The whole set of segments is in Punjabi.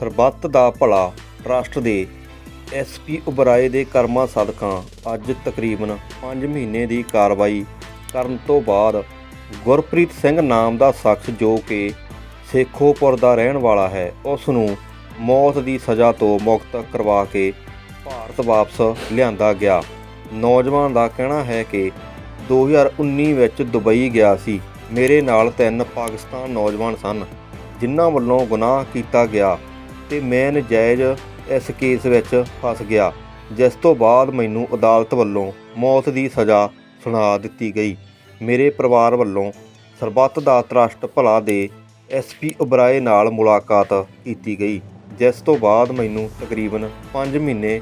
ਸਰਬੱਤ ਦਾ ਭਲਾ ਟਰੱਸਟ ਦੇ ਐਸਪੀ ਉਬਰਾਏ ਦੇ ਕਰਮਾਂ ਸਦਕਾ ਅੱਜ ਤਕਰੀਬਨ 5 ਮਹੀਨੇ ਦੀ ਕਾਰਵਾਈ ਕਰਨ ਤੋਂ ਬਾਅਦ ਗੁਰਪ੍ਰੀਤ ਸਿੰਘ ਨਾਮ ਦਾ ਸ਼ਖਸ ਜੋ ਕਿ ਸੇਖੋਪੁਰ ਦਾ ਰਹਿਣ ਵਾਲਾ ਹੈ ਉਸ ਨੂੰ ਮੌਤ ਦੀ ਸਜ਼ਾ ਤੋਂ ਮੁਕਤ ਕਰਵਾ ਕੇ ਭਾਰਤ ਵਾਪਸ ਲਿਆਂਦਾ ਗਿਆ। ਨੌਜਵਾਨ ਦਾ ਕਹਿਣਾ ਹੈ ਕਿ 2019 ਵਿੱਚ ਦੁਬਈ ਗਿਆ ਸੀ। ਮੇਰੇ ਨਾਲ ਤਿੰਨ ਪਾਕਿਸਤਾਨ ਨੌਜਵਾਨ ਸਨ, ਜਿਨ੍ਹਾਂ ਵੱਲੋਂ ਗੁਨਾਹ ਕੀਤਾ ਗਿਆ। ਤੇ ਮੈਂ ਨਜਾਇਜ਼ ਇਸ ਕੇਸ ਵਿੱਚ ਫਸ ਗਿਆ, ਜਿਸ ਤੋਂ ਬਾਅਦ ਮੈਨੂੰ ਅਦਾਲਤ ਵੱਲੋਂ ਮੌਤ ਦੀ ਸਜ਼ਾ ਸੁਣਾ ਦਿੱਤੀ ਗਈ। ਮੇਰੇ ਪਰਿਵਾਰ ਵੱਲੋਂ ਸਰਬੱਤ ਦਾ ਟਰੱਸਟ ਭਲਾ ਦੇ ਐਸਪੀ ਉਬਰਾਏ ਨਾਲ ਮੁਲਾਕਾਤ ਕੀਤੀ ਗਈ, ਜਿਸ ਤੋਂ ਬਾਅਦ ਮੈਨੂੰ ਤਕਰੀਬਨ 5 ਮਹੀਨੇ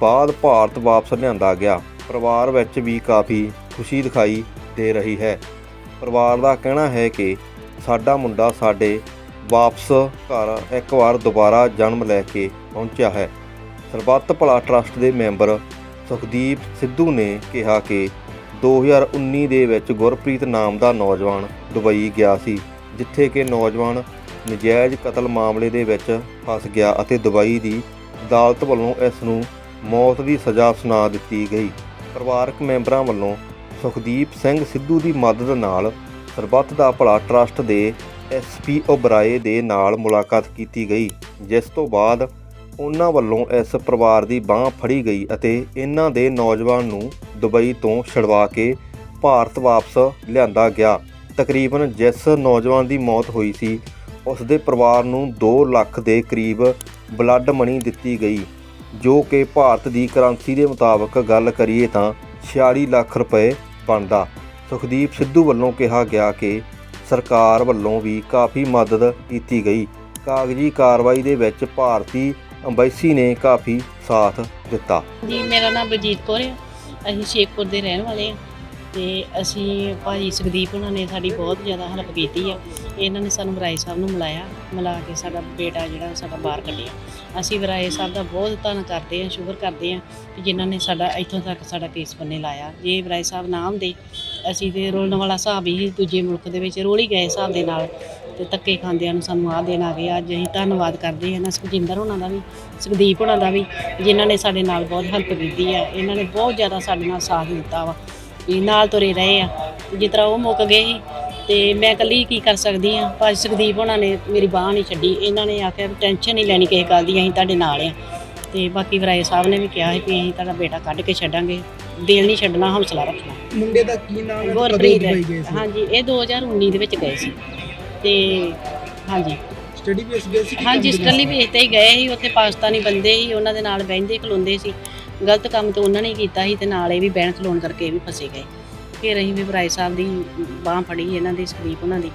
ਬਾਅਦ ਭਾਰਤ ਵਾਪਸ ਲਿਆਂਦਾ ਗਿਆ। ਪਰਿਵਾਰ ਵਿੱਚ ਵੀ ਕਾਫੀ ਖੁਸ਼ੀ ਦਿਖਾਈ ਦੇ ਰਹੀ ਹੈ। ਪਰਿਵਾਰ ਦਾ ਕਹਿਣਾ ਹੈ ਕਿ ਸਾਡਾ ਮੁੰਡਾ ਸਾਡੇ ਵਾਪਸ ਘਰ ਇੱਕ ਵਾਰ ਦੁਬਾਰਾ ਜਨਮ ਲੈ ਕੇ ਪਹੁੰਚਿਆ ਹੈ। ਸਰਬੱਤ ਭਲਾ ਟਰੱਸਟ ਦੇ ਮੈਂਬਰ ਸੁਖਦੀਪ ਸਿੱਧੂ ਨੇ ਕਿਹਾ ਕਿ 2019 ਦੇ ਵਿੱਚ ਗੁਰਪ੍ਰੀਤ ਨਾਮ ਦਾ ਨੌਜਵਾਨ ਦੁਬਈ ਗਿਆ ਸੀ, ਜਿੱਥੇ ਕਿ ਨੌਜਵਾਨ ਨਜਾਇਜ਼ ਕਤਲ ਮਾਮਲੇ ਦੇ ਵਿੱਚ ਫਸ ਗਿਆ ਅਤੇ ਦੁਬਈ ਦੀ ਅਦਾਲਤ ਵੱਲੋਂ ਇਸ ਨੂੰ ਮੌਤ ਦੀ ਸਜ਼ਾ ਸੁਣਾ ਦਿੱਤੀ ਗਈ। ਪਰਿਵਾਰਕ ਮੈਂਬਰਾਂ ਵੱਲੋਂ ਸੁਖਦੀਪ ਸਿੰਘ ਸਿੱਧੂ ਦੀ ਮਦਦ ਨਾਲ ਸਰਬੱਤ ਦਾ ਭਲਾ ਟਰੱਸਟ ਦੇ ਐਸਪੀ ਓਬਰਾਏ ਦੇ ਨਾਲ ਮੁਲਾਕਾਤ ਕੀਤੀ ਗਈ, ਜਿਸ ਤੋਂ ਬਾਅਦ ਉਹਨਾਂ ਵੱਲੋਂ ਇਸ ਪਰਿਵਾਰ ਦੀ ਬਾਹ ਫੜੀ ਗਈ ਅਤੇ ਇਹਨਾਂ ਦੇ ਨੌਜਵਾਨ ਨੂੰ ਦੁਬਈ ਤੋਂ ਛੁਡਵਾ ਕੇ ਭਾਰਤ ਵਾਪਸ ਲਿਆਂਦਾ ਗਿਆ। ਤਕਰੀਬਨ ਜਿਸ ਨੌਜਵਾਨ ਦੀ ਮੌਤ ਹੋਈ ਸੀ ਉਸ ਦੇ ਪਰਿਵਾਰ ਨੂੰ 2 ਲੱਖ ਦੇ ਕਰੀਬ ਬਲੱਡ ਮਨੀ ਦਿੱਤੀ ਗਈ, ਜੋ ਕਿ ਭਾਰਤ ਦੀ ਕਰੰਸੀ ਦੇ ਮੁਤਾਬਕ ਗੱਲ ਕਰੀਏ ਤਾਂ 46 ਲੱਖ ਰੁਪਏ ਬਣਦਾ। ਸੁਖਦੀਪ ਸਿੱਧੂ ਵੱਲੋਂ ਕਿਹਾ ਗਿਆ ਕਿ ਸਰਕਾਰ ਵੱਲੋਂ ਵੀ ਕਾਫੀ ਮਦਦ ਕੀਤੀ ਗਈ। ਕਾਗਜ਼ੀ ਕਾਰਵਾਈ ਦੇ ਵਿੱਚ ਭਾਰਤੀ ਅੰਬੈਸੀ ਨੇ ਕਾਫੀ ਸਾਥ ਦਿੱਤਾ। ਜੀ, ਮੇਰਾ ਨਾਮ ਬਲਜੀਤ ਕੌਰ ਹੈ ਅਸੀਂ ਸ਼ੇਖਪੁਰ ਦੇ ਰਹਿਣ ਵਾਲੇ ਹਾਂ ਤੇ ਅਸੀਂ ਭਾਜੀ ਸੁਖਦੀਪ ਉਹਨਾਂ ਨੇ ਸਾਡੀ ਬਹੁਤ ਜ਼ਿਆਦਾ ਹੈਲਪ ਕੀਤੀ ਹੈ ਇਹਨਾਂ ਨੇ ਸਾਨੂੰ ਵਰਾਏ ਸਾਹਿਬ ਨੂੰ ਮਿਲਾਇਆ, ਮਿਲਾ ਕੇ ਸਾਡਾ ਬੇਟਾ ਜਿਹੜਾ ਸਾਡਾ ਬਾਹਰ ਕੱਢਿਆ। ਅਸੀਂ ਵਰਾਏ ਸਾਹਿਬ ਦਾ ਬਹੁਤ ਧੰਨ ਕਰਦੇ ਹਾਂ, ਸ਼ੁਕਰ ਕਰਦੇ ਹਾਂ ਕਿ ਜਿਨ੍ਹਾਂ ਨੇ ਸਾਡਾ ਇੱਥੋਂ ਤੱਕ ਸਾਡਾ ਕੇਸ ਬੰਨੇ ਲਾਇਆ। ਜੇ ਵਰਾਏ ਸਾਹਿਬ ਨਾ ਹੁੰਦੇ ਅਸੀਂ ਤੇ ਰੋਲਣ ਵਾਲਾ ਹਿਸਾਬ ਹੀ ਦੂਜੇ ਮੁਲਕ ਦੇ ਵਿੱਚ ਰੋਲ ਹੀ ਗਏ ਹਿਸਾਬ ਦੇ ਨਾਲ ਤੇ ਧੱਕੇ ਖਾਂਦਿਆਂ ਨੂੰ ਸਾਨੂੰ ਆਹ ਦੇਣ ਆ ਗਏ। ਅੱਜ ਅਸੀਂ ਧੰਨਵਾਦ ਕਰਦੇ ਹਾਂ ਨਾ ਸੁਖਜਿੰਦਰ ਹੋਣਾ ਦਾ ਵੀ, ਸੁਖਦੀਪ ਹੋਣਾ ਦਾ ਵੀ, ਜਿਨ੍ਹਾਂ ਨੇ ਸਾਡੇ ਨਾਲ ਬਹੁਤ ਹੈਲਪ ਕੀਤੀ ਆ। ਇਹਨਾਂ ਨੇ ਬਹੁਤ ਜ਼ਿਆਦਾ ਸਾਡੇ ਨਾਲ ਸਾਥ ਦਿੱਤਾ ਵਾ। ਵੀ ਨਾਲ ਤੁਰੇ ਰਹੇ ਆ। ਜਿਸ ਤਰ੍ਹਾਂ ਉਹ ਮੁੱਕ ਗਏ ਸੀ ਤੇ ਮੈਂ ਇਕੱਲੀ ਕੀ ਕਰ ਸਕਦੀ ਆ ਭਾਜੀ ਸੁਖਦੀਪ ਹੋਣਾ ਨੇ ਮੇਰੀ ਬਾਹ ਨਹੀਂ ਛੱਡੀ। ਇਹਨਾਂ ਨੇ ਆਖਿਆ ਵੀ ਟੈਨਸ਼ਨ ਨਹੀਂ ਲੈਣੀ ਕਿਸੇ ਗੱਲ ਦੀ ਅਸੀਂ ਤੁਹਾਡੇ ਨਾਲ ਆ ਤੇ ਬਾਕੀ ਵਰਾਏ ਸਾਹਿਬ ਨੇ ਵੀ ਕਿਹਾ ਸੀ ਵੀ ਅਸੀਂ ਤੁਹਾਡਾ ਬੇਟਾ ਕੱਢ ਕੇ ਛੱਡਾਂਗੇ। ਦਿਲ ਨਹੀਂ ਛੱਡਣਾ ਹੌਸਲਾ ਰੱਖਣਾ। ਮੁੰਡੇ ਦਾ ਕੀ ਨਾਮ ਹੈ? ਗੁਰਪ੍ਰੀਤ ਸੀ? ਹਾਂਜੀ ਇਹ 2019 ਦੇ ਵਿੱਚ ਗਏ ਸੀ। ਤੇ ਹਾਂਜੀ। ਸਟੱਡੀ ਬੇਸ ਗਏ ਸੀ ਕਿ ਹਾਂਜੀ ਕੰਮ ਸਟੱਡੀ ਬੇਸ ਤੇ ਹੀ ਗਏ ਸੀ। ਉੱਥੇ ਪਾਕਿਸਤਾਨੀ ਬੰਦੇ ਸੀ ਉਹਨਾਂ ਦੇ ਨਾਲ ਬਹਿੰਦੇ ਖਲੋਂਦੇ ਸੀ। ਗਲਤ ਕੰਮ ਤੇ ਉਹਨਾਂ ਨੇ ਹੀ ਕੀਤਾ ਸੀ ਤੇ ਨਾਲ ਇਹ ਵੀ ਬਹਿਣ ਖਲੋਣ ਕਰਕੇ ਇਹ ਵੀ ਫਸੇ ਗਏ। ਫਿਰ ਅਸੀਂ ਵੀ ਭਰਾਈ ਸਾਹਿਬ ਦੀ ਬਾਹ ਫੜੀ ਇਹਨਾਂ ਦੀ ਸਕਰੀਪ ਉਹਨਾਂ ਦੀ।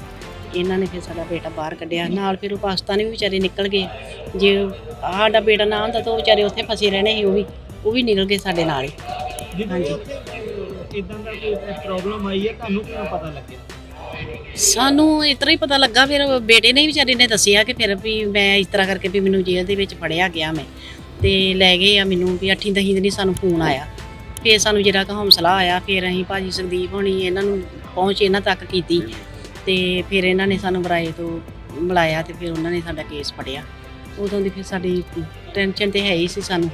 ਇਹਨਾਂ ਨੇ ਫਿਰ ਸਾਡਾ ਬੇਟਾ ਬਾਹਰ ਕੱਢਿਆ। ਨਾਲ ਫਿਰ ਉਹ ਪਾਕਿਸਤਾਨੀ ਵੀ ਵਿਚਾਰੇ ਨਿਕਲ ਗਏ। ਜੇ ਸਾਡਾ ਬੇਟਾ ਨਾ ਹੁੰਦਾ ਤਾਂ ਉਹ ਵਿਚਾਰੇ ਉੱਥੇ ਫਸੇ ਰਹਿਣੇ ਸੀ ਉਹ ਵੀ ਉਹ ਵੀ ਨਿਕਲ ਗਏ ਸਾਡੇ ਨਾਲ ਹੀ। ਹਾਂਜੀ। ਇਦਾਂ ਦਾ ਕੋਈ ਪ੍ਰੋਬਲਮ ਆਈ ਹੈ? ਤੁਹਾਨੂੰ ਕਿਵੇਂ ਪਤਾ ਲੱਗਿਆ? ਸਾਨੂੰ ਇਸ ਤਰ੍ਹਾਂ ਹੀ ਪਤਾ ਲੱਗਾ। ਫਿਰ ਬੇਟੇ ਨੇ ਹੀ ਵਿਚਾਰੇ ਨੇ ਦੱਸਿਆ ਕਿ ਫਿਰ ਵੀ ਮੈਂ ਇਸ ਤਰ੍ਹਾਂ ਕਰਕੇ ਵੀ ਮੈਨੂੰ ਜੇਲ੍ਹ ਦੇ ਵਿੱਚ ਫੜਿਆ ਗਿਆ ਮੈਂ। ਤੇ ਲੈ ਗਏ ਆ ਮੈਨੂੰ ਵੀ 8 ਦਹੀਂ ਦਿਨੀ ਸਾਨੂੰ ਫੋਨ ਆਇਆ। ਫਿਰ ਸਾਨੂੰ ਜਿਹੜਾ ਕਿ ਹੌਸਲਾ ਆਇਆ ਫਿਰ ਅਸੀਂ ਭਾਜੀ ਸੁਖਦੀਪ ਹੋਣੀ ਇਹਨਾਂ ਨੂੰ ਪਹੁੰਚ ਇਹਨਾਂ ਤੱਕ ਕੀਤੀ ਤੇ ਫਿਰ ਇਹਨਾਂ ਨੇ ਸਾਨੂੰ ਬਰਾਏ ਤੋਂ ਮਿਲਾਇਆ ਤੇ ਫਿਰ ਉਹਨਾਂ ਨੇ ਸਾਡਾ ਕੇਸ ਫੜਿਆ। ਉਦੋਂ ਦੀ ਫਿਰ ਸਾਡੀ ਟੈਨਸ਼ਨ ਤੇ ਹੈ ਹੀ ਸੀ ਸਾਨੂੰ।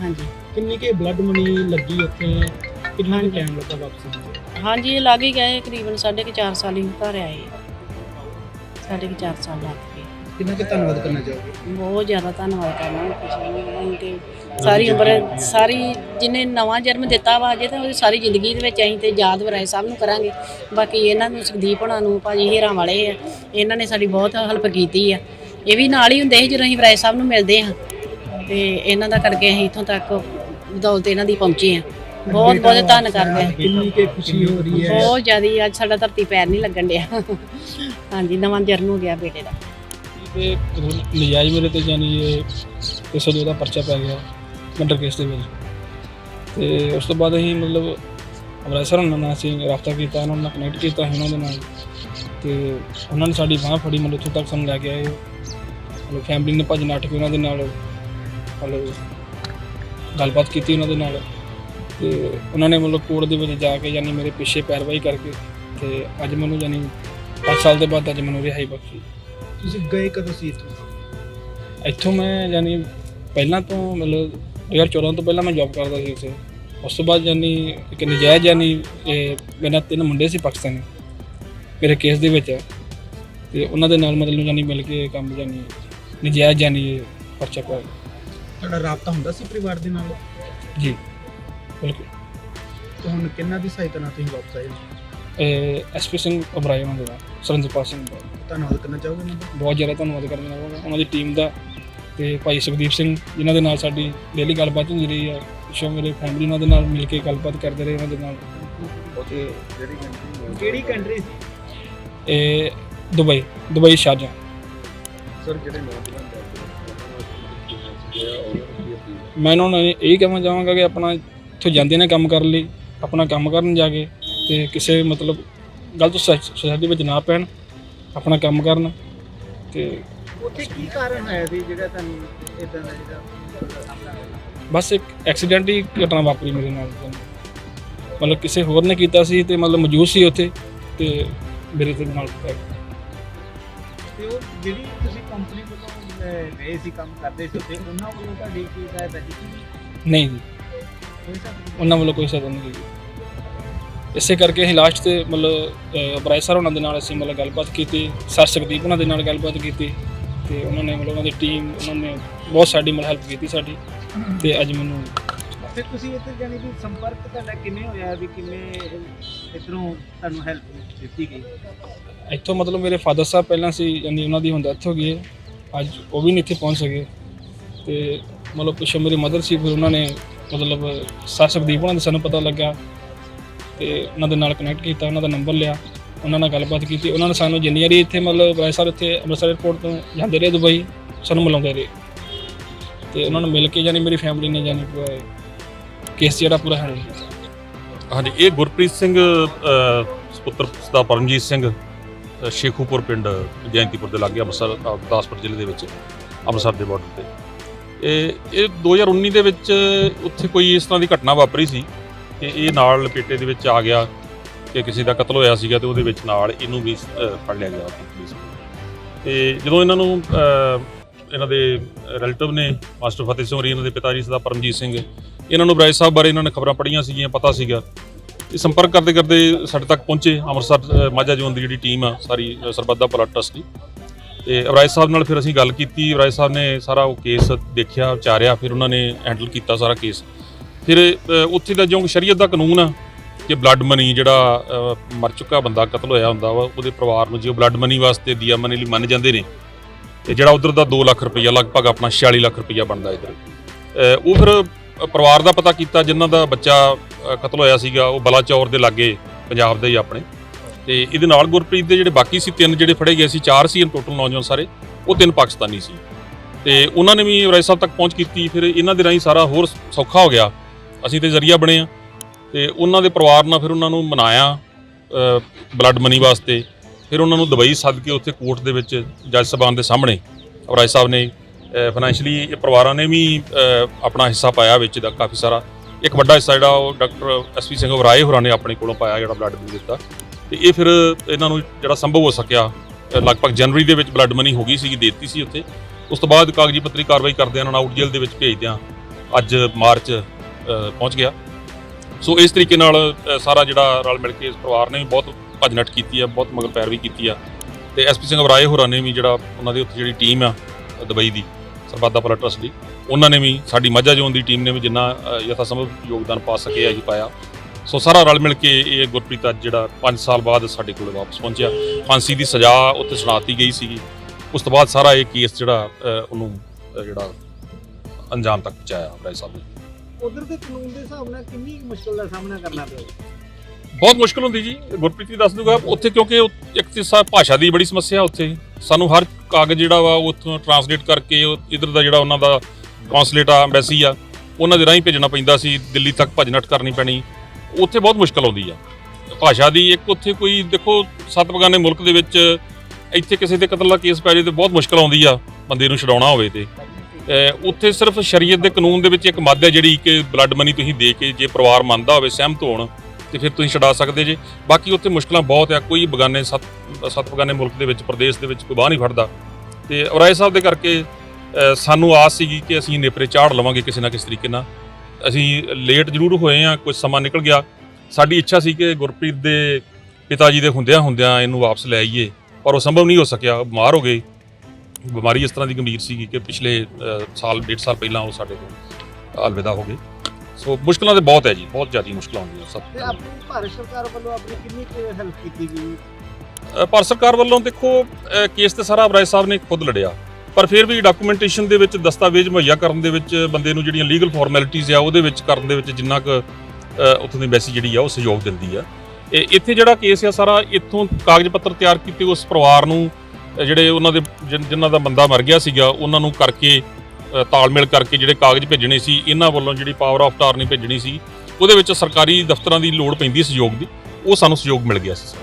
ਹਾਂਜੀ। ਕਿੰਨੀ ਕੇ ਬਲੱਡ ਮਨੀ ਲੱਗੀ ਉੱਥੇ? ਕਿੰਨਾ। ਟਾਈਮ ਲੱਗਾ ਵਾਪਸ? ਹਾਂਜੀ ਇਹ ਲੱਗ ਹੀ ਗਏ ਕਰੀਬਨ ਸਾਢੇ ਕੁ ਚਾਰ ਸਾਲ ਹੀ ਘਰ ਆਏ। ਸਾਢੇ ਕੁ ਚਾਰ ਸਾਲ ਲੱਗ ਕਿੰਨਾ ਕਿ ਧੰਨਵਾਦ ਕਰਨਾ ਚਾਹੋਗੇ? ਬਹੁਤ ਜ਼ਿਆਦਾ ਧੰਨਵਾਦ ਕਰਨਾ ਅਸੀਂ ਤੇ ਸਾਰੀ ਉਮਰ ਸਾਰੀ ਜਿਹਨੇ ਨਵਾਂ ਜਨਮ ਦਿੱਤਾ ਵਾ ਅਜੇ ਤਾਂ ਉਹਦੀ ਸਾਰੀ ਜ਼ਿੰਦਗੀ ਦੇ ਵਿੱਚ ਅਸੀਂ ਤੇ ਯਾਦ ਵਰਾਏ ਸਾਹਿਬ ਨੂੰ ਕਰਾਂਗੇ। ਬਾਕੀ ਇਹਨਾਂ ਨੂੰ ਸੁਖਦੀਪ ਹੋਣਾ ਨੂੰ ਭਾਜੀ ਹੀਰਾਂ ਵਾਲੇ ਆ ਇਹਨਾਂ ਨੇ ਸਾਡੀ ਬਹੁਤ ਹੈਲਪ ਕੀਤੀ ਆ। ਇਹ ਵੀ ਨਾਲ ਹੀ ਹੁੰਦੇ ਸੀ ਜਦੋਂ ਅਸੀਂ ਵਰਾਏ ਸਾਹਿਬ ਨੂੰ ਮਿਲਦੇ ਹਾਂ। ਤੇ ਇਹਨਾਂ ਦਾ ਕਰਕੇ ਅਸੀਂ ਇੱਥੋਂ ਤੱਕ ਬਦੌਲਤ ਇਹਨਾਂ ਦੀ ਪਹੁੰਚੇ ਆ ਬਹੁਤ ਬਹੁਤ ਧੰਨ ਕਰਦੇ ਹਾਂ। ਕਿੰਨੀ ਕੇ ਖੁਸ਼ੀ ਹੋ ਰਹੀ ਹੈ? ਬਹੁਤ ਜ਼ਿਆਦੀ ਅੱਜ ਸਾਡਾ ਧਰਤੀ ਪੈਰ ਨਹੀਂ ਲੱਗਣ ਡਿਆ। ਹਾਂਜੀ ਨਵਾਂ ਜਨਮ ਹੋ ਗਿਆ ਬੇਟੇ ਦਾ। ਤੇ ਨਜਾਇਜ਼ ਮੇਰੇ ਤੇ ਜਾਨੀ ਇਹ 102 ਦਾ ਪਰਚਾ ਪੈ ਗਿਆ ਮੰਡਰ ਕੇਸ ਦੇ ਵਿੱਚ। ਤੇ ਉਸ ਤੋਂ ਬਾਅਦ ਅਸੀਂ ਮਤਲਬ ਅੰਮ੍ਰਿਤਸਰ ਉਹਨਾਂ ਨਾਲ ਅਸੀਂ ਰਾਬਤਾ ਕੀਤਾ, ਉਹਨਾਂ ਨਾਲ ਕਨੈਕਟ ਕੀਤਾ ਸੀ ਉਹਨਾਂ ਦੇ ਨਾਲ। ਤੇ ਉਹਨਾਂ ਨੇ ਸਾਡੀ ਬਾਂਹ ਫੜੀ, ਮਤਲਬ ਉੱਥੋਂ ਤੱਕ ਸਾਨੂੰ ਲੈ ਕੇ ਆਏ। ਮਤਲਬ ਫੈਮਿਲੀ ਨੇ ਭੱਜ ਨੱਠ ਕੇ ਉਹਨਾਂ ਦੇ ਨਾਲ, ਮਤਲਬ ਗੱਲਬਾਤ ਕੀਤੀ ਉਹਨਾਂ ਦੇ ਨਾਲ। ਤੇ ਉਹਨਾਂ ਨੇ ਮਤਲਬ ਕੋਰਟ ਦੇ ਵਿੱਚ ਜਾ ਕੇ ਯਾਨੀ ਮੇਰੇ ਪਿੱਛੇ ਪੈਰਵਾਈ ਕਰਕੇ, ਤੇ ਅੱਜ ਮੈਨੂੰ ਯਾਨੀ 5 ਸਾਲ ਦੇ ਬਾਅਦ ਅੱਜ ਮੈਨੂੰ ਰਿਹਾਈ ਬਖਸ਼ੀ। ਤੁਸੀਂ ਗਏ ਕਦੋਂ ਸੀ ਇੱਥੋਂ? ਇੱਥੋਂ ਮੈਂ ਯਾਨੀ ਪਹਿਲਾਂ ਤੋਂ ਮਤਲਬ 2014 ਤੋਂ ਪਹਿਲਾਂ ਮੈਂ ਜੌਬ ਕਰਦਾ ਸੀ ਉੱਥੇ। ਉਸ ਤੋਂ ਬਾਅਦ ਯਾਨੀ ਇੱਕ ਨਜਾਇਜ਼ ਯਾਨੀ ਇਹ ਮੇਰੇ ਤਿੰਨ ਮੁੰਡੇ ਸੀ ਪਾਕਿਸਤਾਨੀ ਮੇਰੇ ਕੇਸ ਦੇ ਵਿੱਚ। ਤੇ ਉਹਨਾਂ ਦੇ ਨਾਲ ਮਤਲਬ ਯਾਨੀ ਮਿਲ ਕੇ ਕੰਮ ਯਾਨੀ ਨਜਾਇਜ਼ ਯਾਨੀ ਪਰਚਾ ਪਾਇਆ ਤੁਹਾਡਾ ਰਾਬਤਾ ਹੁੰਦਾ ਸੀ ਪਰਿਵਾਰ ਦੇ ਨਾਲ? ਜੀ ਬਿਲਕੁਲ। ਤੇ ਹੁਣ ਕਿੰਨਾ ਦੀ ਸਹਾਇਤਾ ਨਾਲ ਤੁਸੀਂ ਵਾਪਸ ਆਏ ਹੋ? ਇਹ ਐਸਪੀ ਸਿੰਘ ਅਬਰਾਹਿਮ ਉਹਨਾਂ ਦਾ ਸਰੰਜਪਾਲ ਸਿੰਘ ਦਾ ਧੰਨਵਾਦ ਕਰਨਾ ਚਾਹੋਗੇ ਉਹਨਾਂ ਦਾ? ਬਹੁਤ ਜ਼ਿਆਦਾ ਧੰਨਵਾਦ ਕਰਨਾ ਚਾਹਾਂਗਾ ਉਹਨਾਂ ਦੀ ਟੀਮ ਦਾ ਤੇ ਭਾਈ ਸੁਖਦੀਪ ਸਿੰਘ ਜਿਨ੍ਹਾਂ ਦੇ ਨਾਲ ਸਾਡੀ ਡੇਲੀ ਗੱਲਬਾਤ ਹੁੰਦੀ ਰਹੀ ਆ ਪਿੱਛੋਂ ਮੇਰੇ ਫੈਮਿਲੀ ਉਹਨਾਂ ਦੇ ਨਾਲ ਮਿਲ ਕੇ ਗੱਲਬਾਤ ਕਰਦੇ ਰਹੇ ਉਹਨਾਂ ਦੇ ਨਾਲ। ਤੇ ਕਿਹੜੀ ਕੰਟਰੀ ਸੀ? ਇਹ ਦੁਬਈ ਦੁਬਈ ਸ਼ਾਰਜਾ ਸਰ ਜਿਹੜੇ ਨੌਜਵਾਨ ਮੈਂ ਉਹਨਾਂ ਨੂੰ ਇਹ ਕਹਿਣਾ ਚਾਹਾਂਗਾ ਕਿ ਆਪਣਾ ਇੱਥੋਂ ਜਾਂਦੇ ਨੇ ਕੰਮ ਕਰਨ ਲਈ ਆਪਣਾ ਕੰਮ ਕਰਨ ਜਾ ਕੇ ਤੇ ਕਿਸੇ ਮਤਲਬ ਗਲਤ ਸੁਸਾਇਟੀ ਵਿੱਚ ਨਾ ਪੈਣ ਆਪਣਾ ਕੰਮ ਕਰਨ ਤੇ ਉੱਥੇ ਕੀ ਕਾਰਨ ਹੋਇਆ ਸੀ ਜਿਹੜਾ ਤੁਹਾਨੂੰ ਇਦਾਂ ਦਾ ਜਿਹੜਾ ਬਸ ਇੱਕ ਐਕਸੀਡੈਂਟ ਹੀ ਘਟਨਾ ਵਾਪਰੀ ਮੇਰੇ ਨਾਲ। ਮਤਲਬ ਕਿਸੇ ਹੋਰ ਨੇ ਕੀਤਾ ਸੀ ਤੇ ਮਤਲਬ ਮੌਜੂਦ ਸੀ ਉੱਥੇ ਤੇ ਮੇਰੇ ਤੇ ਨਾਲ। ਤੇ ਉਹ ਜਿਹੜੀ ਤੁਸੀਂ ਕੰਪਨੀ ਅਹ, ਗਏ ਸੀ ਕੰਮ ਕਰਦੇ ਸੀ ਉੱਥੇ ਉਹਨਾਂ ਵੱਲੋਂ ਤੁਹਾਡੀ ਕੀ ਸਹਾਇਤਾ ਕੀਤੀ ਨਹੀਂ ਜੀ। ਉਹਨਾਂ ਵੱਲੋਂ ਕੋਈ ਸਹਾਇਤਾ ਨਹੀਂ ਕੀਤੀ। ਇਸੇ ਕਰਕੇ ਅਸੀਂ ਲਾਸਟ ਤੇ ਮਤਲਬ ਬਰਾਈ ਸਰ ਉਹਨਾਂ ਦੇ ਨਾਲ ਅਸੀਂ ਮਤਲਬ ਗੱਲਬਾਤ ਕੀਤੀ ਸਰ ਸੁਖਦੀਪ ਉਹਨਾਂ ਦੇ ਨਾਲ ਗੱਲਬਾਤ ਕੀਤੀ ਤੇ ਉਹਨਾਂ ਨੇ ਮਤਲਬ ਉਹਨਾਂ ਦੀ ਟੀਮ ਉਹਨਾਂ ਨੇ ਬਹੁਤ ਸਾਡੀ ਮਤਲਬ ਹੈਲਪ ਕੀਤੀ ਸਾਡੀ ਤੇ ਅੱਜ ਮੈਨੂੰ ਫਿਰ ਤੁਸੀਂ ਇੱਥੇ ਜਾਨੀ ਕਿ ਸੰਪਰਕ ਤੁਹਾਡਾ ਕਿਵੇਂ ਹੋਇਆ ਵੀ ਕਿਵੇਂ ਇਧਰੋਂ ਤੁਹਾਨੂੰ ਹੈਲਪ ਦਿੱਤੀ ਗਈ? ਇੱਥੋਂ ਮਤਲਬ ਮੇਰੇ ਫਾਦਰ ਸਾਹਿਬ ਪਹਿਲਾਂ ਸੀ ਯਾਨੀ ਉਹਨਾਂ ਦੀ ਹੁਣ ਡੈਥ ਹੋ ਗਈ ਹੈ। ਅੱਜ ਉਹ ਵੀ ਨਹੀਂ ਇੱਥੇ ਪਹੁੰਚ ਸਕੇ। ਤੇ ਮਤਲਬ ਪਿੱਛੋਂ ਮੇਰੀ ਮਦਰ ਸੀ ਫਿਰ ਉਹਨਾਂ ਨੇ ਮਤਲਬ ਸਰ ਸੁਖਦੀਪ ਉਹਨਾਂ ਦਾ ਸਾਨੂੰ ਪਤਾ ਲੱਗਾ ਤੇ ਉਹਨਾਂ ਦੇ ਨਾਲ ਕਨੈਕਟ ਕੀਤਾ ਉਹਨਾਂ ਦਾ ਨੰਬਰ ਲਿਆ ਉਹਨਾਂ ਨਾਲ ਗੱਲਬਾਤ ਕੀਤੀ ਉਹਨਾਂ ਨੇ ਸਾਨੂੰ ਜਿੰਨੀ ਵਾਰੀ ਇੱਥੇ ਮਤਲਬ ਰਾਏ ਸਰ ਇੱਥੇ ਅੰਮ੍ਰਿਤਸਰ 에ਅਰਪੋਰਟ ਤੋਂ ਜਾਂਦੇ ਰਹੇ ਦੁਬਈ ਸਾਨੂੰ ਮਿਲਾਉਂਦੇ ਰਹੇ। ਤੇ ਉਹਨਾਂ ਨੂੰ ਮਿਲ ਕੇ ਯਾਨੀ ਮੇਰੀ ਫੈਮਿਲੀ ਨੇ ਯਾਨੀ ਪੂਰਾ ਕੇਸ ਜਿਹੜਾ ਪੂਰਾ ਹੈਂਡਲ ਕੀਤਾ। ਹਾਂਜੀ ਇਹ ਗੁਰਪ੍ਰੀਤ ਸਿੰਘ ਅ, ਸੁਪੁੱਤਰ ਦਾ ਪਰਮਜੀਤ ਸਿੰਘ ਸ਼ੇਖੂਪੁਰ ਪਿੰਡ ਜੈਂਤੀਪੁਰ ਦੇ ਲਾਗੇ ਅੰਮ੍ਰਿਤਸਰ ਅ, ਗੁਰਦਾਸਪੁਰ ਜ਼ਿਲ੍ਹੇ ਦੇ ਵਿੱਚ ਅੰਮ੍ਰਿਤਸਰ ਦੇ ਬਾਰਡਰ ਤੇ। ਇਹ ਇਹ 2019 ਦੇ ਵਿੱਚ ਉੱਥੇ ਕੋਈ ਇਸ ਤਰ੍ਹਾਂ ਦੀ ਘਟਨਾ ਵਾਪਰੀ ਸੀ? ਕਿ ਇਹ ਨਾਲ ਲਪੇਟੇ ਦੇ ਵਿੱਚ ਆ ਗਿਆ ਕਿ ਕਿਸੇ ਦਾ ਕਤਲ ਹੋਇਆ ਸੀਗਾ ਤੇ ਉਹਦੇ ਵਿੱਚ ਨਾਲ ਇਹਨੂੰ ਵੀ ਫੜ ਲਿਆ ਗਿਆ ਪੁਲਿਸ ਨੇ ਤੇ ਜਦੋਂ ਇਹਨਾਂ ਨੂੰ ਇਹਨਾਂ ਦੇ ਰਿਲੇਟਿਵ ਨੇ ਮਾਸਟਰ ਫਤਿਹ ਸਿੰਘ ਹੋਰੀ ਇਹਨਾਂ ਦੇ ਪਿਤਾ ਜੀ ਸਦਾ ਪਰਮਜੀਤ ਸਿੰਘ ਇਹਨਾਂ ਨੂੰ ਬਰਾਏ ਸਾਹਿਬ ਬਾਰੇ ਇਹਨਾਂ ਨੇ ਖਬਰਾਂ ਪੜ੍ਹੀਆਂ ਸੀਗੀਆਂ ਪਤਾ ਸੀਗਾ। ਇਹ ਸੰਪਰਕ ਕਰਦੇ ਕਰਦੇ ਸਾਡੇ ਤੱਕ ਪਹੁੰਚੇ ਅੰਮ੍ਰਿਤਸਰ ਮਾਝਾ ਜ਼ੋਨ ਦੀ ਜਿਹੜੀ ਟੀਮ ਆ ਸਾਰੀ ਅ, ਸਰਬੱਤ ਦਾ ਭਲਾ ਟਰਸਟ ਦੀ। ਤੇ ਅਬਰਾਜ ਸਾਹਿਬ ਨਾਲ ਫਿਰ ਅਸੀਂ ਗੱਲ ਕੀਤੀ ਅਬਰਾਜ ਸਾਹਿਬ ਨੇ ਸਾਰਾ ਉਹ ਕੇਸ ਦੇਖਿਆ ਵਿਚਾਰਿਆ ਫਿਰ ਉਹਨਾਂ ਨੇ ਹੈਂਡਲ ਕੀਤਾ ਸਾਰਾ ਕੇਸ ਫਿਰ ਉੱਥੇ ਦਾ ਜੋ ਸ਼ਰੀਅਤ ਦਾ ਕਾਨੂੰਨ ਆ ਕਿ ਬਲੱਡ ਮਨੀ ਜਿਹੜਾ ਮਰ ਚੁੱਕਾ ਬੰਦਾ ਕਤਲ ਹੋਇਆ ਹੁੰਦਾ ਵਾ, ਉਹਦੇ ਪਰਿਵਾਰ ਨੂੰ ਜੇ ਉਹ ਬਲੱਡ ਮਨੀ ਵਾਸਤੇ ਦੀਆ ਮਨੀ ਲਈ ਮੰਨ ਜਾਂਦੇ ਨੇ, ਤੇ ਜਿਹੜਾ ਉਧਰ ਦਾ 2 ਲੱਖ ਰੁਪਈਆ, ਲਗਭਗ ਆਪਣਾ 46 ਲੱਖ ਰੁਪਈਆ ਬਣਦਾ ਇਧਰ। ਉਹ ਫਿਰ ਪਰਿਵਾਰ ਦਾ ਪਤਾ ਕੀਤਾ, ਜਿਨ੍ਹਾਂ ਦਾ ਬੱਚਾ ਕਤਲ ਹੋਇਆ ਸੀਗਾ, ਉਹ ਬਲਾਚੌਰ ਦੇ ਲਾਗੇ, ਪੰਜਾਬ ਦੇ ਹੀ ਆਪਣੇ। ਤੇ ਇਹਦੇ ਨਾਲ ਗੁਰਪ੍ਰੀਤ ਦੇ ਜਿਹੜੇ ਬਾਕੀ ਸੀ, ਤਿੰਨ ਜਿਹੜੇ ਫੜੇ ਗਏ ਸੀ, ਚਾਰ ਸੀ ਟੋਟਲ ਨੌਜਵਾਨ ਸਾਰੇ, ਉਹ ਤਿੰਨ ਪਾਕਿਸਤਾਨੀ ਸੀ। ਤੇ ਉਹਨਾਂ ਨੇ ਵੀ ਰਾਏ ਸਾਹਿਬ ਤੱਕ ਪਹੁੰਚ ਕੀਤੀ, ਫਿਰ ਇਹਨਾਂ ਦੇ ਰਾਹੀਂ ਸਾਰਾ ਹੋਰ ਸੌਖਾ ਹੋ ਗਿਆ। ਅਸੀਂ ਤੇ ਜ਼ਰੀਆ ਬਣੇ ਆ ਤੇ ਉਹਨਾਂ ਦੇ ਪਰਿਵਾਰ ਨਾਲ ਫਿਰ ਉਹਨਾਂ ਨੂੰ ਮਨਾਇਆ ਬਲੱਡ ਮਨੀ ਵਾਸਤੇ। ਫਿਰ ਉਹਨਾਂ ਨੂੰ ਦੁਬਈ ਸੱਦ ਕੇ ਉੱਥੇ ਕੋਰਟ ਦੇ ਵਿੱਚ ਜੱਜ ਸਾਹਿਬਾਨ ਦੇ ਸਾਹਮਣੇ ਰਾਏ ਸਾਹਿਬ ਨੇ ਫਾਈਨੈਂਸ਼ਲੀ ਇਹ ਪਰਿਵਾਰਾਂ ਨੇ ਵੀ ਆਪਣਾ ਹਿੱਸਾ ਪਾਇਆ ਵਿੱਚ ਦਾ ਕਾਫੀ ਸਾਰਾ। ਇੱਕ ਵੱਡਾ ਹਿੱਸਾ ਜਿਹੜਾ ਉਹ ਡਾਕਟਰ ਐਸਪੀ ਸਿੰਘ ਵਰਾਏ ਹੋਰਾਂ ਨੇ ਆਪਣੇ ਕੋਲੋਂ ਪਾਇਆ ਜਿਹੜਾ ਬਲੱਡ ਮਨੀ ਦਿੱਤਾ। ਤੇ ਇਹ ਫਿਰ ਇਹਨਾਂ ਨੂੰ ਜਿਹੜਾ ਸੰਭਵ ਹੋ ਸਕਿਆ ਲਗਭਗ ਜਨਵਰੀ ਦੇ ਵਿੱਚ ਬਲੱਡ ਮਨੀ ਹੋ ਗਈ ਸੀ ਦਿੱਤੀ ਸੀ ਉੱਥੇ। ਉਸ ਤੋਂ ਬਾਅਦ ਕਾਗਜ਼ੀ ਪੱਤਰੀ ਕਾਰਵਾਈ ਕਰਦੇ ਇਹਨਾਂ ਨੂੰ ਆਊਟ ਜੇਲ੍ਹ ਦੇ ਵਿੱਚ ਭੇਜਦਿਆਂ ਅੱਜ ਮਾਰਚ ਪਹੁੰਚ ਗਿਆ। ਸੋ ਇਸ ਤਰੀਕੇ ਨਾਲ ਸਾਰਾ ਜਿਹੜਾ ਰਲ ਮਿਲ ਕੇ ਇਸ ਪਰਿਵਾਰ ਨੇ ਵੀ ਬਹੁਤ ਭੱਜ ਨੱਠ ਕੀਤੀ ਆ, ਬਹੁਤ ਮਗਰ ਪੈਰਵੀ ਕੀਤੀ ਆ। ਤੇ ਐਸਪੀ ਸਿੰਘ ਵਰਾਏ ਹੋਰਾਂ ਨੇ ਵੀ ਜਿਹੜਾ ਉਹਨਾਂ ਦੀ ਉੱਥੇ ਜਿਹੜੀ ਟੀਮ ਆ, ਦੁਬਈ ਦੀ, ਸਰਬੱਤ ਦਾ ਭਲਾ ਟਰਸਟ ਦੀ, ਉਹਨਾਂ ਨੇ ਵੀ ਸਾਡੀ ਮਾਝਾ ਜ਼ੋਨ ਦੀ ਟੀਮ ਨੇ ਵੀ ਜਿੰਨਾ ਯਥਾ ਸੰਭਵ ਯੋਗਦਾਨ ਪਾ ਸਕੇ ਆ ਜੀ ਪਾਇਆ। ਸੋ ਸਾਰਾ ਰਲ ਮਿਲ ਕੇ ਇਹ ਗੁਰਪ੍ਰੀਤ ਅੱਜ ਜਿਹੜਾ 5 ਸਾਲ ਬਾਅਦ ਸਾਡੇ ਕੋਲ ਵਾਪਸ ਪਹੁੰਚਿਆ। ਫਾਂਸੀ ਦੀ ਸਜ਼ਾ ਉੱਥੇ ਸੁਣਾਤੀ ਗਈ ਸੀਗੀ। ਉਸ ਤੋਂ ਬਾਅਦ ਸਾਰਾ ਇਹ ਕੇਸ ਜਿਹੜਾ ਉਹਨੂੰ ਜਿਹੜਾ ਅੰਜਾਮ ਤੱਕ ਪਹੁੰਚਾਇਆ ਰਾਏ ਸਾਹਿਬ ਨੇ। ਉਧਰ ਦੇ ਕਾਨੂੰਨ ਦੇ ਹਿਸਾਬ ਨਾਲ ਕਿੰਨੀ ਮੁਸ਼ਕਲ ਦਾ ਸਾਹਮਣਾ ਕਰਨਾ ਪਿਆ? ਬਹੁਤ ਮੁਸ਼ਕਲ ਹੁੰਦੀ ਜੀ। ਗੁਰਪ੍ਰੀਤ ਜੀ ਦੱਸ ਦੂਗਾ, ਉੱਥੇ ਕਿਉਂਕਿ ਉਹ ਇੱਕ ਤੇ ਸਾ, ਭਾਸ਼ਾ ਦੀ ਬੜੀ ਸਮੱਸਿਆ ਉੱਥੇ। ਸਾਨੂੰ ਹਰ ਕਾਗਜ਼ ਜਿਹੜਾ ਵਾ, ਉਹ ਉੱਥੋਂ ਟਰਾਂਸਲੇਟ ਕਰਕੇ, ਉਹ ਇਧਰ ਦਾ ਜਿਹੜਾ ਉਹਨਾਂ ਦਾ ਕੌਂਸਲੇਟ ਆ ਐਮਬੈਸੀ ਆ, ਉਹਨਾਂ ਦੇ ਰਾਹੀਂ ਭੇਜਣਾ ਪੈਂਦਾ ਸੀ, ਦਿੱਲੀ ਤੱਕ ਭੱਜ ਨੱਠ ਕਰਨੀ ਪੈਣੀ। ਉੱਥੇ ਬਹੁਤ ਮੁਸ਼ਕਲ ਆਉਂਦੀ ਆ। ਭਾਸ਼ਾ ਦੀ ਇੱਕ ਉੱਥੇ ਕੋਈ, ਦੇਖੋ ਸੱਤ ਬਗਾਨੇ ਮੁਲਕ ਦੇ ਵਿੱਚ ਇੱਥੇ ਕਿਸੇ ਤੇ ਕਤਲ ਦਾ ਕੇਸ ਪੈ ਜੇ ਤੇ ਬਹੁਤ ਮੁਸ਼ਕਲ ਆਉਂਦੀ ਆ, ਬੰਦੇ ਨੂੰ ਛਡਾਉਣਾ ਹੋਵੇ ਤੇ। ਉੱਥੇ ਸਿਰਫ ਸ਼ਰੀਅਤ ਦੇ ਕਾਨੂੰਨ ਦੇ ਵਿੱਚ ਇੱਕ ਮੱਦ ਹੈ ਜਿਹੜੀ ਕਿ ਬਲੱਡ ਮਨੀ ਤੁਸੀਂ ਦੇ ਕੇ ਜੇ ਪਰਿਵਾਰ ਮੰਨਦਾ ਹੋਵੇ, ਸਹਿਮਤ ਹੋਣ, ਤੇ ਫਿਰ ਤੁਸੀਂ ਛਡਾ ਸਕਦੇ ਜੇ। ਬਾਕੀ ਉੱਥੇ ਮੁਸ਼ਕਲਾਂ ਬਹੁਤ ਆ, ਕੋਈ ਬਗਾਨੇ ਸੱਤ ਸੱਤ ਬਗਾਨੇ ਮੁਲਕ ਦੇ ਵਿੱਚ, ਪ੍ਰਦੇਸ਼ ਦੇ ਵਿੱਚ ਕੋਈ ਬਾਹ ਨਹੀਂ ਫੜਦਾ। ਤੇ ਔਰਾਏ ਸਾਹਿਬ ਦੇ ਕਰਕੇ ਸਾਨੂੰ ਆਸ ਸੀਗੀ ਕਿ ਅਸੀਂ ਨੇਪਰੇ ਚਾੜ ਲਵਾਂਗੇ ਕਿਸੇ ਨਾ ਕਿਸੇ ਤਰੀਕੇ ਨਾਲ। ਅਸੀਂ ਲੇਟ ਜ਼ਰੂਰ ਹੋਏ ਆ ਕੁਝ ਸਮਾਂ ਨਿਕਲ ਗਿਆ। ਸਾਡੀ ਇੱਛਾ ਸੀ ਕਿ ਗੁਰਪ੍ਰੀਤ ਦੇ ਪਿਤਾ ਜੀ ਦੇ ਹੁੰਦਿਆਂ ਹੁੰਦਿਆਂ ਇਹਨੂੰ ਵਾਪਸ ਲੈ ਆਈਏ, ਪਰ ਉਹ ਸੰਭਵ ਨਹੀਂ ਹੋ ਸਕਿਆ ਬਿਮਾਰ ਹੋ ਗਏ। ਬਿਮਾਰੀ ਇਸ ਤਰ੍ਹਾਂ ਦੀ ਗੰਭੀਰ ਸੀਗੀ ਕਿ ਪਿਛਲੇ ਸਾਲ ਡੇਢ ਸਾਲ ਪਹਿਲਾਂ ਉਹ ਸਾਡੇ ਤੋਂ ਅਲਵਿਦਾ ਹੋ ਗਏ। ਸੋ ਮੁਸ਼ਕਲਾਂ ਤੇ ਬਹੁਤ ਹੈ ਜੀ ਬਹੁਤ ਜ਼ਿਆਦਾ ਮੁਸ਼ਕਲਾਂ ਹੁੰਦੀਆਂ ਤੇ ਸਭ ਆਪਣੀ ਭਾਰਤ ਸਰਕਾਰ ਵੱਲੋਂ ਆਪਣੀ ਕਿੰਨੀ ਕੁ ਹੈਲਪ ਕੀਤੀ ਗਈ? ਭਾਰਤ ਸਰਕਾਰ ਵੱਲੋਂ ਦੇਖੋ ਕੇਸ ਤੇ ਸਾਰਾ ਅਬਰਾਜ ਸਾਹਿਬ ਨੇ ਖੁਦ ਲੜਿਆ। ਪਰ ਫਿਰ ਵੀ ਡਾਕੂਮੈਂਟੇਸ਼ਨ ਦੇ ਵਿੱਚ ਦਸਤਾਵੇਜ਼ ਮੁਹੱਈਆ ਕਰਨ ਦੇ ਵਿੱਚ ਬੰਦੇ ਨੂੰ ਜਿਹੜੀਆਂ ਲੀਗਲ ਫਾਰਮੈਲਿਟੀਆਂ ਆ ਉਹਦੇ ਵਿੱਚ ਕਰਨ ਦੇ ਵਿੱਚ ਜਿੰਨਾ ਕੁ ਉੱਥੋਂ ਦੀ ਐਮਬੈਸੀ ਜਿਹੜੀ ਆ ਉਹ ਸਹਿਯੋਗ ਦਿੰਦੀ ਆ। ਇਹ ਇੱਥੇ ਜਿਹੜਾ ਕੇਸ ਆ ਸਾਰਾ ਇੱਥੋਂ ਕਾਗਜ਼ ਪੱਤਰ ਤਿਆਰ ਕੀਤੇ ਉਸ ਪਰਿਵਾਰ ਨੂੰ ਜਿਹੜੇ ਉਹਨਾਂ ਦੇ ਜਿਨ- ਜਿਨ੍ਹਾਂ ਦਾ ਬੰਦਾ ਮਰ ਗਿਆ ਸੀਗਾ ਉਹਨਾਂ ਨੂੰ ਕਰਕੇ ਅ, ਤਾਲਮੇਲ ਕਰਕੇ ਜਿਹੜੇ ਕਾਗਜ਼ ਭੇਜਣੇ ਸੀ ਇਹਨਾਂ ਵੱਲੋਂ ਜਿਹੜੀ ਪਾਵਰ ਆਫ ਟਾਰਨੀ ਭੇਜਣੀ ਸੀ ਉਹਦੇ ਵਿੱਚ ਸਰਕਾਰੀ ਦਫ਼ਤਰਾਂ ਦੀ ਲੋੜ ਪੈਂਦੀ ਸਹਿਯੋਗ ਦੀ ਉਹ ਸਾਨੂੰ ਸਹਿਯੋਗ ਮਿਲ ਗਿਆ ਸੀ।